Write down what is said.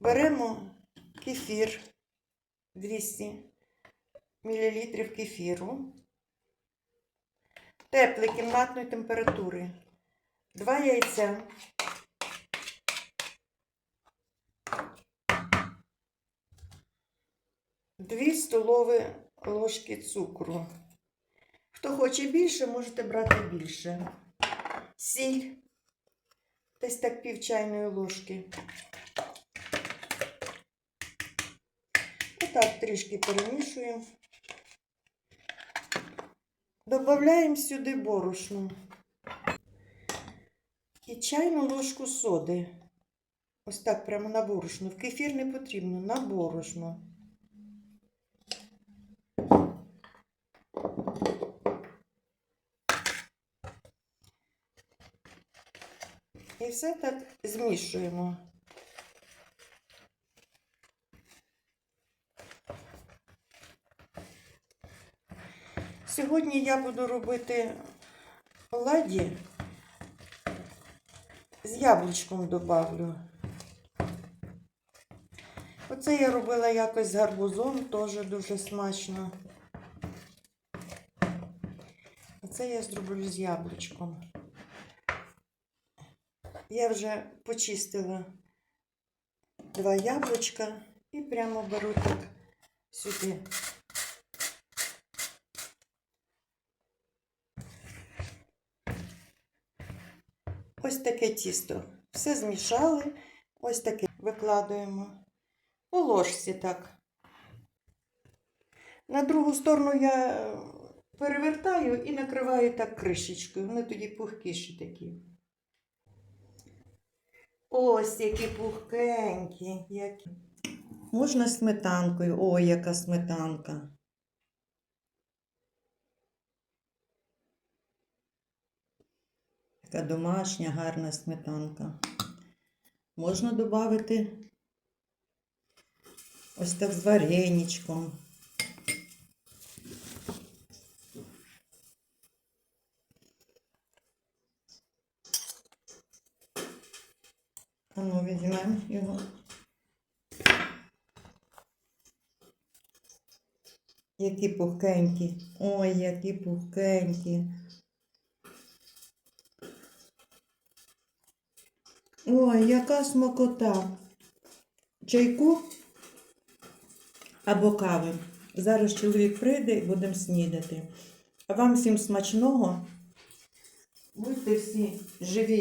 Беремо кефір 200 мл кефіру. Теплий кімнатної температури. Два яйця. Дві столові ложки цукру. Хто хоче більше, можете брати більше. Сіль. Десь так пів чайної ложки. Отак трішки перемішуємо. Добавляємо сюди борошно. І чайну ложку соди. Ось так прямо на борошно. В кефір не потрібно, на борошно. І все так змішуємо. Сьогодні я буду робити оладі з яблучком добавлю. Оце я робила якось з гарбузом, теж дуже смачно. Оце я зроблю з яблучком. Я вже почистила два яблучка і прямо беру так сюди. Ось таке тісто. Все змішали, ось таке викладуємо. По ложці так. На другу сторону я перевертаю і накриваю так кришечкою. Вони тоді пухкіші такі. Ось які пухкенькі. Які. Можна сметанкою. Ой, яка сметанка. Така домашня гарна сметанка. Можна додати ось так з вареничком. А ну, візьмемо його. Які пухкенькі. Ой, які пухкенькі. Ой, яка смакота. Чайку або кави. Зараз чоловік прийде і будемо снідати. А вам всім смачного. Будьте всі живі.